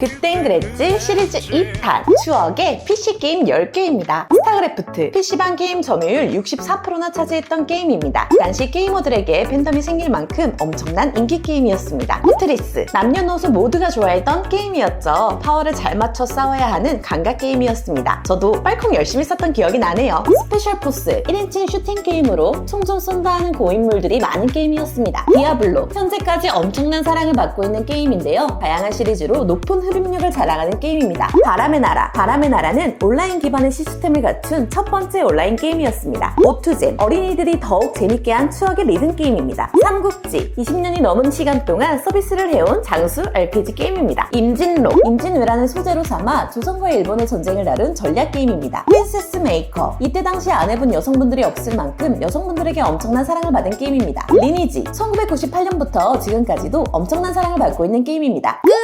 그땐 그랬지 시리즈 2탄 추억의 PC게임 10개입니다. 스타크래프트 PC방 게임 점유율 64%나 차지했던 게임입니다. 당시 게이머들에게 팬덤이 생길 만큼 엄청난 인기 게임이었습니다. 테트리스 남녀노소 모두가 좋아했던 게임이었죠. 파워를 잘 맞춰 싸워야 하는 감각 게임이었습니다. 저도 빨콩 열심히 썼던 기억이 나네요. 스페셜 포스 1인칭 슈팅 게임으로 총 좀 쏜다 하는 고인물들이 많은 게임이었습니다. 디아블로 현재까지 엄청난 사랑을 받고 있는 게임인데요. 다양한 시리즈로 높은 흡입력을 자랑하는 게임입니다. 바람의 나라 바람의 나라는 온라인 기반의 시스템을 갖춘 첫 번째 온라인 게임이었습니다. 오투젠 어린이들이 더욱 재밌게 한 추억의 리듬 게임입니다. 삼국지 20년이 넘은 시간 동안 서비스를 해온 장수 RPG 게임입니다. 임진로 임진왜란을 소재로 삼아 조선과 일본의 전쟁을 다룬 전략 게임입니다. 프린세스 메이커 이때 당시 안 해본 여성분들이 없을 만큼 여성분들에게 엄청난 사랑을 받은 게임입니다. 리니지 1998년부터 지금까지도 엄청난 사랑을 받고 있는 게임입니다. 끝!